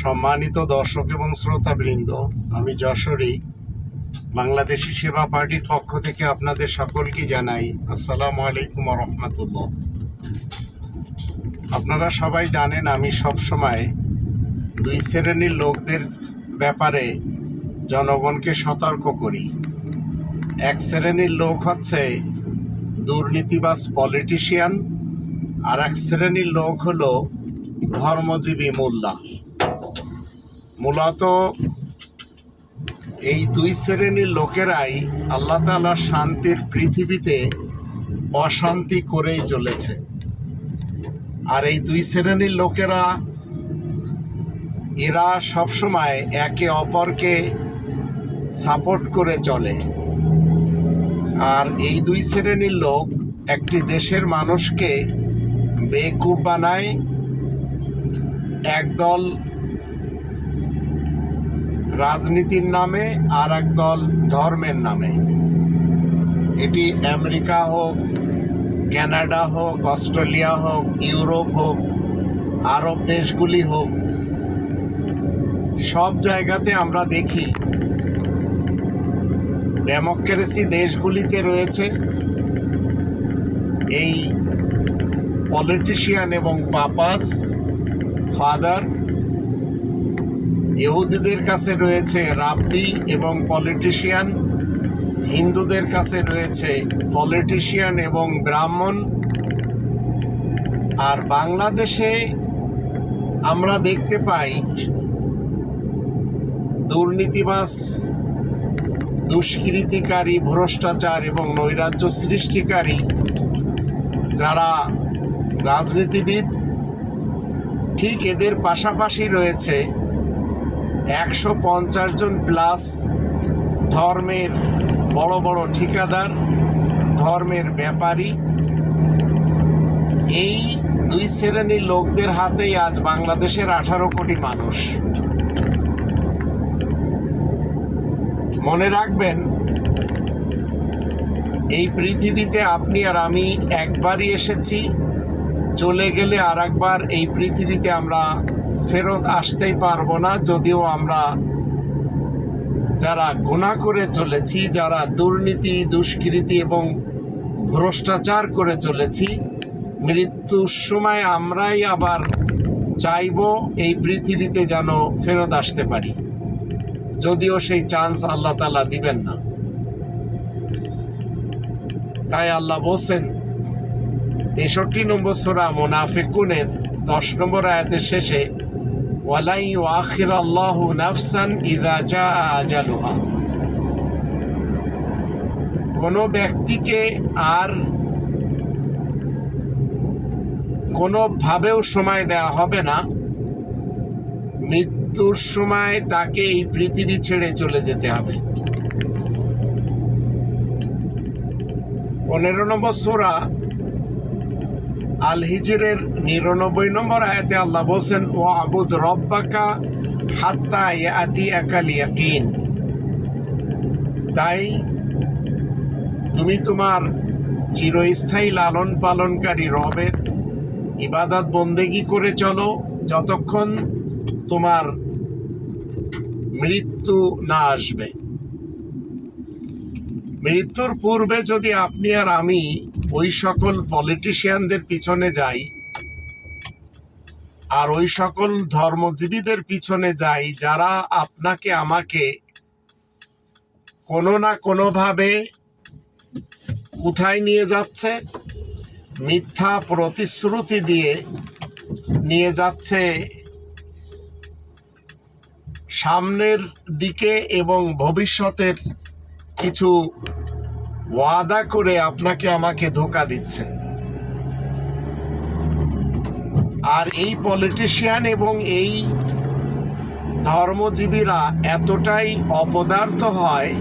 সম্মানিত দর্শক এবং শ্রোতাবৃন্দ, আমি যশোরী বাংলাদেশি সেবা পার্টির পক্ষ থেকে আপনাদের সকলকে জানাই আসসালামু আলাইকুম রহমতুল্লাহ আপনারা সবাই জানেন আমি সব সময় দুই শ্রেণির লোকদের ব্যাপারে জনগণকে সতর্ক করি। এক শ্রেণির লোক হচ্ছে দুর্নীতিবাজ পলিটিশিয়ান আর এক শ্রেণির লোক হলো ধর্মজীবী মোল্লা। মূলত এই দুই শ্রেণির লোকেরাই আল্লাহ তালা শান্তির পৃথিবীতে অশান্তি করেই চলেছে। আর এই দুই শ্রেণির লোকেরা, এরা সবসময় একে অপরকে সাপোর্ট করে চলে। আর এই দুই শ্রেণির লোক একটি দেশের মানুষকে বেকুব বানায়, একদল রাজনীতির নামে আর একদল ধর্মের নামে। এটি আমেরিকা হোক, কানাডা হোক, অস্ট্রেলিয়া হোক, ইউরোপ হোক, আরব দেশগুলি হোক, সব জায়গাতে আমরা দেখি ডেমোক্রেসি দেশগুলিতে রয়েছে। এই পলিটিশিয়ান এবং পাপাস, ফাদার ইহুদিদের কাছে রয়েছে রাব্বি এবং পলিটিশিয়ান, হিন্দুদের কাছে রয়েছে পলিটিশিয়ান এবং ব্রাহ্মণ। আর বাংলাদেশে আমরা দেখতে পাই দুর্নীতিবাস দুষ্কৃতিকারী, ভ্রষ্টাচার এবং নৈরাজ্য সৃষ্টিকারী যারা রাজনীতিবিদ, ঠিক এদের পাশাপাশি রয়েছে একশো পঞ্চাশ জন প্লাস ধর্মের বড় বড় ঠিকাদার, ধর্মের ব্যাপারী। এই দুই শ্রেণির লোকদের হাতেই আজ বাংলাদেশের আঠারো কোটি মানুষ। মনে রাখবেন, এই পৃথিবীতে আপনি আর আমি একবারই এসেছি, চলে গেলে আর একবার এই পৃথিবীতে আমরা ফেরত আসতেই পারব না, যদিও আমরা যারা গুণা করে চলেছি, যারা দুর্নীতি, দুষ্কৃতি এবং ভ্রষ্টাচার করে চলেছি, মৃত্যুর সময় আমরাই আবার চাইব এই পৃথিবীতে যেন ফেরত আসতে পারি। যদিও সেই চান্স আল্লাহ তালা দিবেন না। তাই আল্লাহ বলছেন, তেষট্টি নম্বর সোরা মোনাফিকুনের দশ নম্বর আয়াতের শেষে ওয়ালাই ওয়াখির আল্লাহ নাফসান ইদা জা আজালুহা। কোনো ব্যক্তিকে আর কোনোভাবেও সময় দেওয়া হবে না। মৃত্যুর সময় তাকে এই পৃথিবী ছেড়ে চলে যেতে হবে। পনেরো নম্বর সোরা আল হিজরের নিরানব্বই নম্বর আয়াতে আল্লাহ বলছেন ও আবুদ রব্বাকা হাত্তা ইয়াতি একাল ইয়াকিন তাই তুমি তোমার চিরস্থায়ী লালন পালনকারী রবের ইবাদত বন্দেগি করে চলো, যতক্ষণ তোমার মৃত্যু না আসবে। মৃত্যুর পূর্বে যদি আপনি আর আমি ওই সকল পলিটিশিয়ানদের পিছনে যাই আর ওই সকল ধর্মজীবীদের পিছনে যাই, যারা আপনাকে, আমাকে কোনো না কোনোভাবে কোথায় নিয়ে যাচ্ছে, মিথ্যা প্রতিশ্রুতি দিয়ে নিয়ে যাচ্ছে সামনের দিকে এবং ভবিষ্যতের কিছু ওয়াদা করে আপনাকে আমাকে ধোকা দিচ্ছে। আর এই পলিটিশিয়ান এবং এই ধর্মজীবীরা এতটাই অপদার্থ হয়,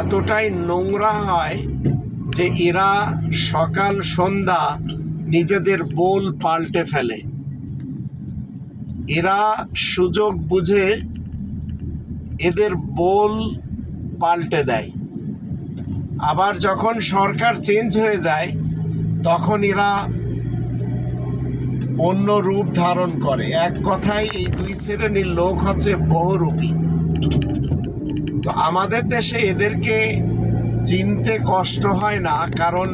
এতটাই নোংরা হয় যে এরা সকাল সন্ধ্যা নিজেদের বোল পাল্টে ফেলে। এরা সুযোগ বুঝে এদের বোল পাল্টে দেয়। আবার যখন সরকার চেঞ্জ হয়ে যায়, তখন এরা অন্য রূপ ধারণ করে। এক কথায়, এই দুই শ্রেণির লোক হচ্ছে বহুরূপী। তো আমাদের দেশে এদেরকে চিনতে কষ্ট হয় না, কারণ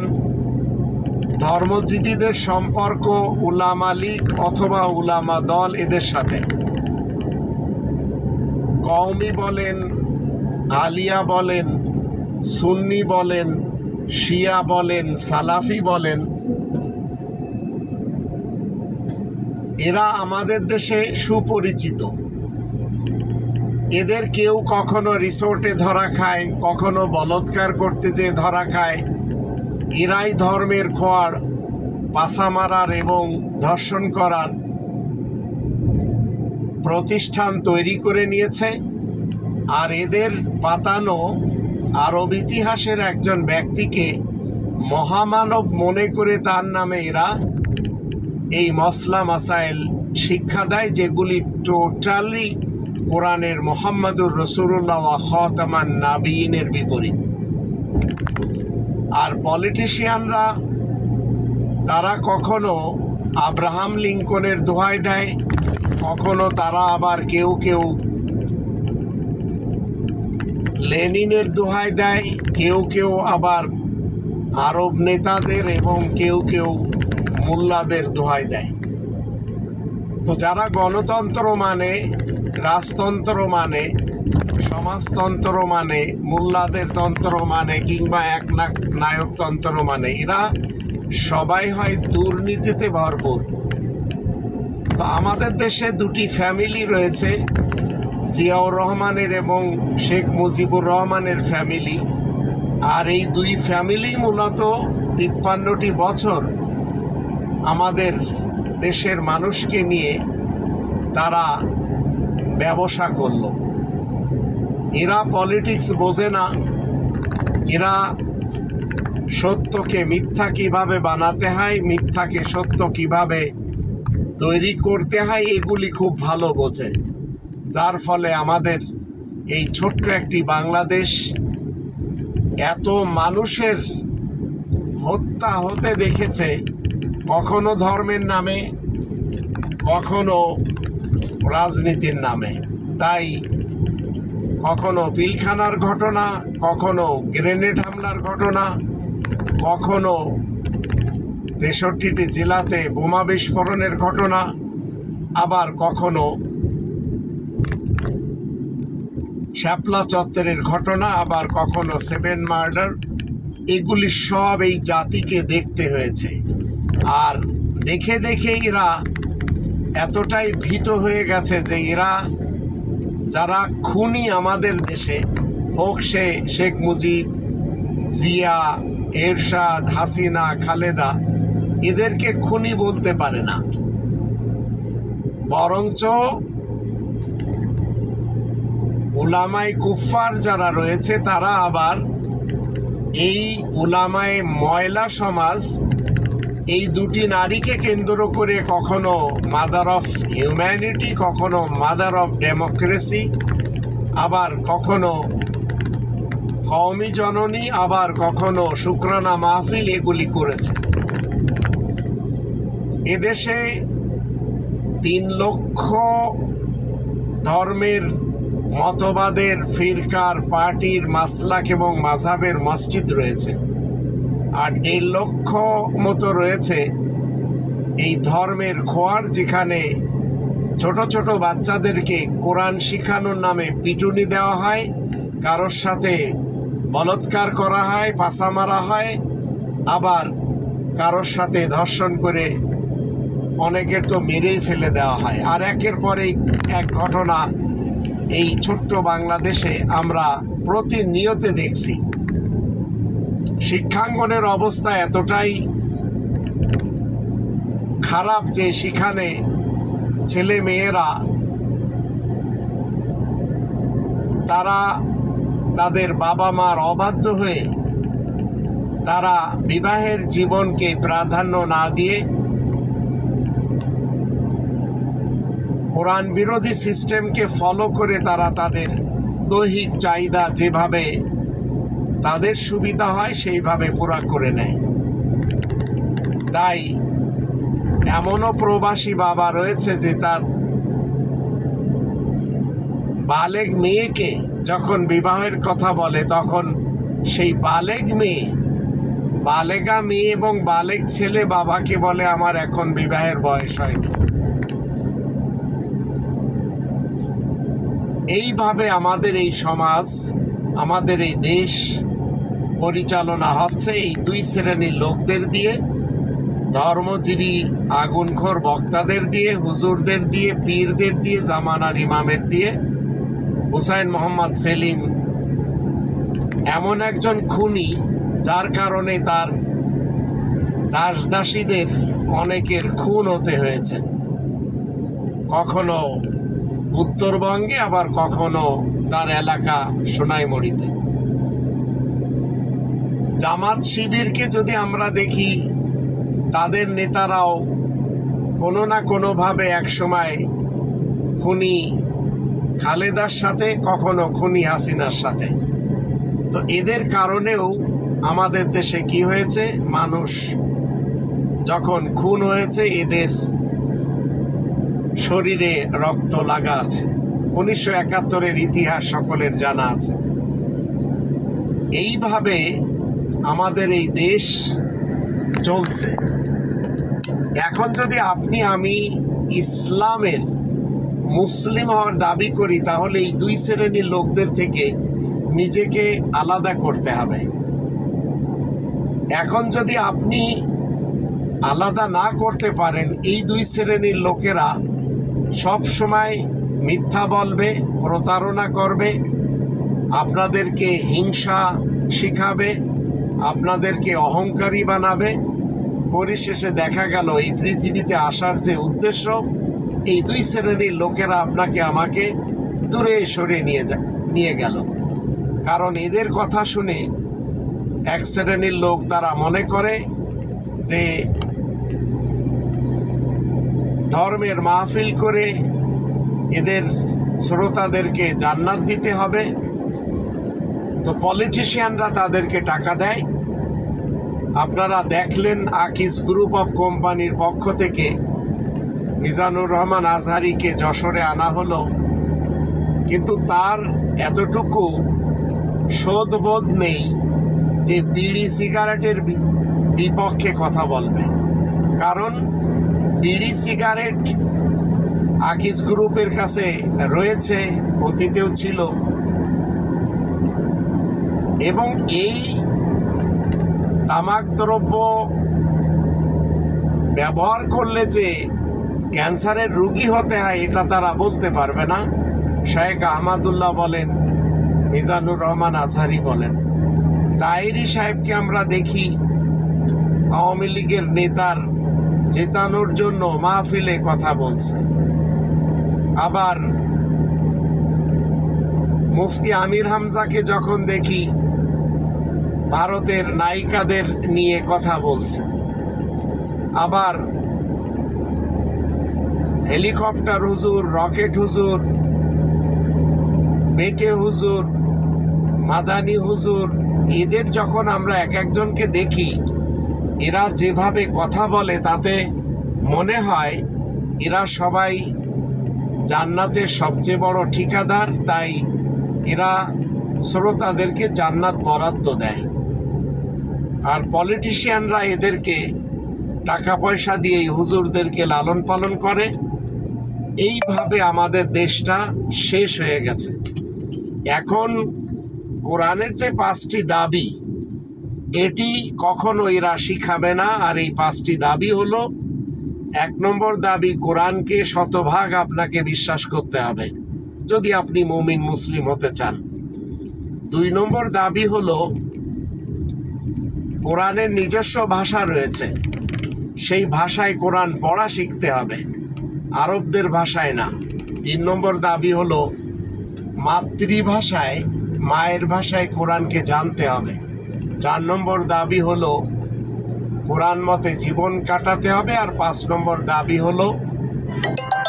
ধর্মজীবীদের সম্পর্ক উলামা লীগ অথবা উলামা দল এদের সাথে। কওমি বলেন, আলিয়া বলেন সুন্নি বলেন, শিয়া বলেন, সালাফি বলেন, এরা আমাদের দেশে সুপরিচিত। এদের কেউ কখনো রিসোর্টে ধরা খায়, কখনো বলৎকার করতে যেয়ে ধরা খায়। এরাই ধর্মের খোয়ার পাশা মারার এবং ধর্ষণ করার প্রতিষ্ঠান তৈরি করে নিয়েছে। আর এদের পাতানো আরব ইতিহাসের একজন ব্যক্তিকে মহামানব মনে করে তার নামে এরা এই মসলা মাসাইল শিক্ষা দেয়, যেগুলি টোটালি কোরআনের মোহাম্মদুর রসুল্লাহ খতামান নাবিনের বিপরীত। আর পলিটিশিয়ানরা তারা কখনো আব্রাহাম লিঙ্কনের দোহাই দেয়, কখনো তারা আবার কেউ কেউ লেনিনের দোহাই দেয়, কেউ কেউ আবার আরব নেতাদের এবং কেউ কেউ মোল্লাদের দোহাই দেয়। তো যারা গণতন্ত্র মানে রাজতন্ত্র মানে সমাজতন্ত্র মানে মোল্লাদের তন্ত্র মানে কিংবা এক নায়কতন্ত্র মানে এরা সবাই হয় দুর্নীতিতে ভরপুর। তো আমাদের দেশে দুটি ফ্যামিলি রয়েছে। জিয়াউর রহমানের এবং শেখ মুজিবুর রহমানের ফ্যামিলি আর এই দুই ফ্যামিলি মূলত তিপ্পান্নটি বছর আমাদের দেশের মানুষকে নিয়ে তারা ব্যবসা করল। এরা পলিটিক্স বোঝে না। এরা সত্যকে মিথ্যা কীভাবে বানাতে হয়, মিথ্যাকে সত্য কীভাবে তৈরি করতে হয়, এগুলি খুব ভালো বোঝে। যার ফলে আমাদের এই ছোট্ট একটি বাংলাদেশ এত মানুষের হত্যা হতে দেখেছে, কখনো ধর্মের নামে, কখনো রাজনীতির নামে। তাই কখনো পিলখানার ঘটনা, কখনো গ্রেনেড হামলার ঘটনা, কখনো তেষট্টিটি জেলাতে বোমা বিস্ফোরণের ঘটনা, আবার কখনো শ্যাপলা চত্বরের ঘটনা, আবার কখনো সেভেন মার্ডার এগুলি সব এই জাতিকে দেখতে হয়েছে। আর দেখে দেখে এরা এতটাই ভীত হয়ে গেছে যে এরা, যারা খুনি আমাদের দেশে, হোক সে শেখ মুজিব, জিয়া, এরশাদ, হাসিনা, খালেদা, এদেরকে খুনি বলতে পারে না। বরঞ্চ উলামাই কুফার যারা রয়েছে, তারা আবার এই উলামায় ময়লা সমাজ, এই দুটি নারীকে কেন্দ্র করে কখনো মাদার অফ হিউম্যানিটি কখনো মাদার অফ ডেমোক্রেসি আবার কখনো কওমি জননী, আবার কখনো শুক্রানা মাহফিল এগুলি করেছে। এদেশে তিন লক্ষ ধর্মের মতবাদের ফিরকার পার্টির মাসলাক এবং মাঝাবের মসজিদ রয়েছে। আর দেড় লক্ষ্য মতো রয়েছে এই ধর্মের খোয়ার যেখানে ছোট ছোট বাচ্চাদেরকে কোরআন শিখানোর নামে পিটুনি দেওয়া হয়, কারোর সাথে বলৎকার করা হয় পাশা মারা হয়, আবার কারোর সাথে ধর্ষণ করে অনেকের তো মেরেই ফেলে দেওয়া হয়। আর একের পর এই এক ঘটনা এই ছোট্ট বাংলাদেশে আমরা প্রতিনিয়তে দেখছি। শিক্ষাঙ্গনের অবস্থা এতটাই খারাপ যে সেখানে ছেলে মেয়েরা তারা তাদের বাবা মার অবাধ্য হয়ে তারা বিবাহের জীবনকে প্রাধান্য না দিয়ে কোরআন বিরোধী সিস্টেমকে ফলো করে তারা তাদের দৈহিক চাহিদা যেভাবে তাদের সুবিধা হয় সেইভাবে পুরা করে নেয়। তাই এমনও প্রবাসী বাবা রয়েছে যে তার বালেগ মেয়েকে যখন বিবাহের কথা বলে, তখন সেই বালেগ মেয়ে, বালেগা মেয়ে এবং বালেগ ছেলে বাবাকে বলে, আমার এখন বিবাহের বয়স হয়নি। এইভাবে আমাদের এই সমাজ, আমাদের এই দেশ পরিচালনা হচ্ছে এই দুই শ্রেণির লোকদের দিয়ে, ধর্মজীবী আগুনখোর বক্তাদের দিয়ে, হুজুরদের দিয়ে, পীরদের দিয়ে, জামানার ইমামের দিয়ে, হুসাইন মোহাম্মদ সেলিম এমন একজন খুনি যার কারণে তার দাস দাসীদের অনেকের খুন হতে হয়েছে। কখনো উত্তরবঙ্গে, আবার কখনো তার এলাকা সোনাইমুড়িতে। জামাত শিবিরকে যদি আমরা দেখি, তাদের নেতারাও কোনো না কোনোভাবে একসময় খুনি খালেদার সাথে, কখনো খুনি হাসিনার সাথে। তো এদের কারণেও আমাদের দেশে কি হয়েছে? মানুষ যখন খুন হয়েছে, এদের শরীরে রক্ত লাগা আছে। উনিশশো একাত্তরের ইতিহাস সকলের জানা আছে। এইভাবে আমাদের এই দেশ চলছে। এখন যদি আপনি, আমি ইসলামের মুসলিম হওয়ার দাবি করি, তাহলে এই দুই শ্রেণির লোকদের থেকে নিজেকে আলাদা করতে হবে। এখন যদি আপনি আলাদা না করতে পারেন, এই দুই শ্রেণির লোকেরা সব সময় মিথ্যা বলবে, প্রতারণা করবে, আপনাদেরকে হিংসা শিখাবে, আপনাদেরকে অহংকারী বানাবে। পরিশেষে দেখা গেল এই পৃথিবীতে আসার যে উদ্দেশ্য, এই দুই শ্রেণির লোকেরা আপনাকে আমাকে দূরে সরে নিয়ে যা, নিয়ে গেল। কারণ এদের কথা শুনে এক শ্রেণির লোক তারা মনে করে যে ধর্মের মাহফিল করে এদের শ্রোতাদেরকে জান্নাত দিতে হবে। তো পলিটিশিয়ানরা তাদেরকে টাকা দেয়। আপনারা দেখলেন আকিস গ্রুপ অফ কোম্পানির পক্ষ থেকে মিজানুর রহমান আজহারিকে যশোরে আনা হলো। কিন্তু তার এতটুকু শোধবোধ নেই যে বিড়ি সিগারেটের বিপক্ষে কথা বলবে। কারণ বিড়ি সিগারেট আকিস গ্রুপের কাছে রয়েছে, অতীতেও ছিল। এবং এই তামাক দ্রব্য ব্যবহার করলে যে ক্যান্সারের রুগী হতে হয়, এটা তারা বলতে পারবে না। শেখ আহমদুল্লাহ বলেন, মিজানুর রহমান আজহারি বলেন তাইরি সাহেবকে আমরা দেখি, আওয়ামী লীগের নেতার জেতানোর জন্য মাহফিলে কথা বলছে। আবার মুফতি আমির হামজাকে যখন দেখি, ভারতের নায়িকাদের নিয়ে কথা বলছে। আবার হেলিকপ্টার হুজুর, রকেট হুজুর, বেটে হুজুর, মাদানি হুজুর, এদের যখন আমরা এক একজনকে দেখি এরা যেভাবে কথা বলে তাতে মনে হয় এরা সবাই জান্নাতের সবচেয়ে বড় ঠিকাদার, তাই এরা শ্রোতাদেরকে জান্নাত বরাদ্দ দেয়। আর পলিটিশিয়ানরা এদেরকে টাকা পয়সা দিয়ে হুজুরদেরকে লালন পালন করে। এইভাবে আমাদের দেশটা শেষ হয়ে গেছে। এখন কোরআনের যে পাঁচটি দাবি এটি কখনো এরা শিখাবে না, আর এই পাঁচটি দাবি হলো, এক নম্বর দাবি, কোরআনকে শতভাগ আপনাকে বিশ্বাস করতে হবে, যদি আপনি মুমিন, মুসলিম হতে চান। দুই নম্বর দাবি হলো, কোরআনের নিজস্ব ভাষা রয়েছে, সেই ভাষায় কোরআন পড়া শিখতে হবে, আরবদের ভাষায় না। তিন নম্বর দাবি হলো, মাতৃভাষায়, মায়ের ভাষায় কোরআনকে জানতে হবে চার নম্বর দাবি হলো, কোরআন মতে জীবন কাটাতে হবে আর পাঁচ নম্বর দাবি হলো,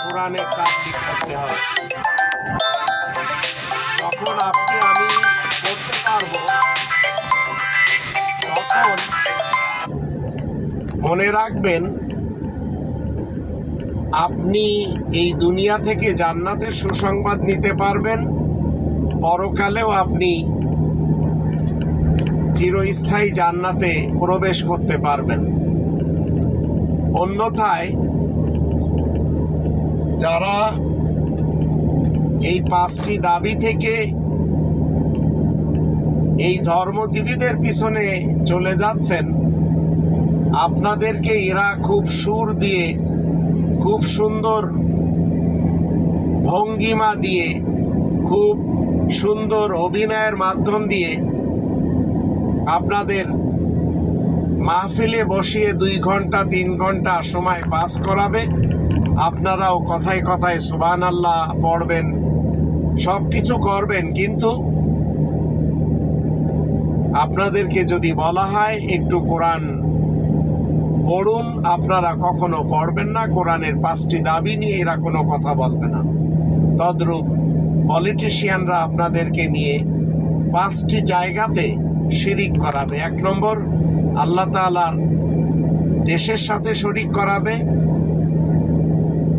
কোরআনের তাবলিগ করতে হবে। তখন আপনি আমি করতে পারব, তখন মনে রাখবেন, আপনি এই দুনিয়া থেকে জান্নাতের সুসংবাদ নিতে পারবেন, পরকালেও আপনি চিরস্থায়ী জান্নাতে প্রবেশ করতে পারবেন। অন্যথায় যারা এই পাঁচটি দাবি থেকে এই ধর্মজীবীদের পিছনে চলে যাচ্ছেন, আপনাদেরকে এরা খুব সুর দিয়ে, খুব সুন্দর ভঙ্গিমা দিয়ে, খুব সুন্দর অভিনয়ের মাধ্যম দিয়ে আপনাদের মাহফিলে বসিয়ে দুই ঘণ্টা, তিন ঘণ্টা সময় পাস করাবে। আপনারাও কথায় কথায় সুবান আল্লাহ পড়বেন সব কিছু করবেন, কিন্তু আপনাদেরকে যদি বলা হয় একটু কোরআন পড়ুন, আপনারা কখনো পড়বেন না। কোরআনের পাঁচটি দাবি নিয়ে এরা কোনো কথা বলবে না। তদ্রূপ পলিটিশিয়ানরা আপনাদেরকে নিয়ে পাঁচটি জায়গাতে শিরিক করাবে এক নম্বর, আল্লাহ তাআলার দেশের সাথে শরিক করাবে।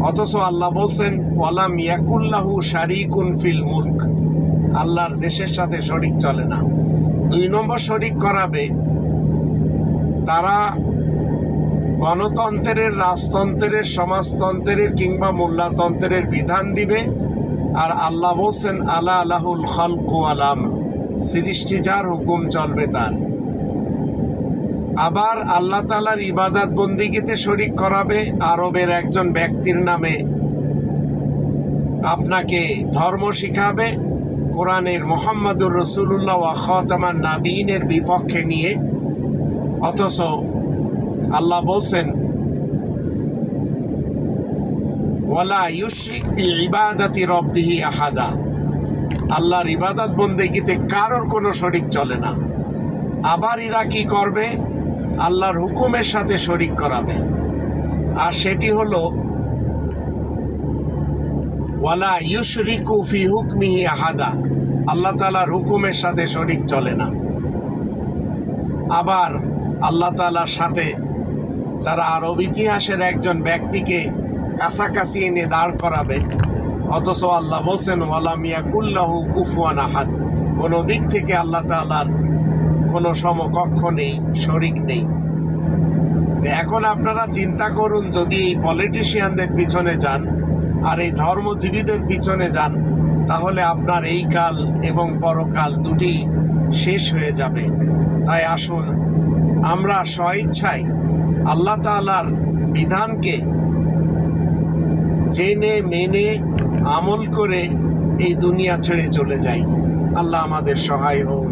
অথচ আল্লাহ বলছেন, ওয়ালাম ইয়াকুল্লাহু শারিকুন ফিল মুলক। আল্লাহর দেশের সাথে শরিক চলে না। দুই নম্বর, শরিক করাবে তারা গণতন্ত্রের, রাজতন্ত্রের, সমাজতন্ত্রের কিংবা মোল্লাতন্ত্রের বিধান দিবে। আর আল্লাহ বলছেন, আলা আলাহুল খলকু আলাম সৃষ্টি যার হুকুম চলবে তার। আবার আল্লাহ তালার ইবাদাত বন্দিগিতে শরিক করাবে আরবের একজন ব্যক্তির নামে আপনাকে ধর্ম শিখাবে কোরআনের মোহাম্মদুর রসুল্লাহ খতামান নাবিনের বিপক্ষে নিয়ে। অথচ আল্লাহ বলছেন, ওয়ালা ইউশরিক বি ইবাদাতি রব্বিহি আহাদা। আল্লাহর ইবাদত বন্দেগিতে কারোর কোনো শরিক চলে না। আবার এরা কি করবে? আল্লাহর হুকুমের সাথে শরিক করাবে। আর সেটি হলো, ওয়ালা ইউশরিকু ফি হুকমিহি আহাদা। আল্লাহ তাআলার হুকুমের সাথে শরিক চলে না। আবার আল্লাহ তাআলার সাথে তারা আরব ইতিহাসের একজন ব্যক্তিকে কাছাকাছি এনে দাঁড় করাবে। অথচ আল্লাহ বলছেন ওয়ালা মিয়া কুল্লাহু কুফুয়ান আহাদ। কোনো দিক থেকে আল্লাহ তাআলার কোনো সমকক্ষ নেই, শরিক নেই। এখন আপনারা চিন্তা করুন, যদি এই পলিটিশিয়ানদের পিছনে যান আর এই ধর্মজীবীদের পিছনে যান, তাহলে আপনার এই কাল এবং পরকাল দুটি শেষ হয়ে যাবে। তাই আসুন, আমরা স্বইচ্ছায় আল্লাহ তাআলার বিধানকে জেনে মেনে আমল করে এই দুনিয়া ছেড়ে চলে যাই। আল্লাহ আমাদের সহায় হোক